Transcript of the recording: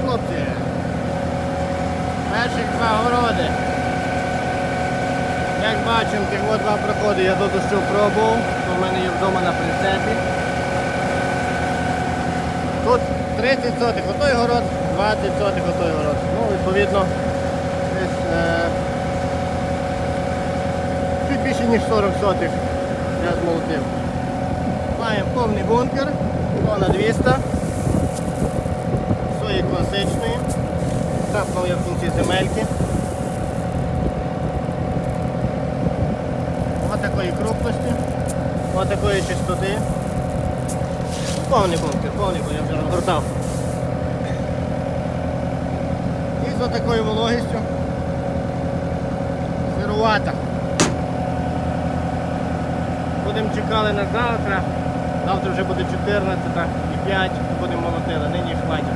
хлопці. Перших два городи. Як бачимо, тих два проходи я тут що пробував, то в мене є вдома на прицепі. Тут 30 сотих отой город, 20 сотих отой город. Ну, відповідно, десь е, чуть більше ніж 40 сотих я змолотив. Маємо повний бункер, тона 200, сої класичної, капнув я кінці земельки. Ось такої крупності, ось такої чистоти. Повний бункер, повний, бо я вже розгортав. І з такою вологістю. Сирувата. Будемо чекали на завтра. Завтра вже буде 14 і 5, будемо молотили. Нині хватить.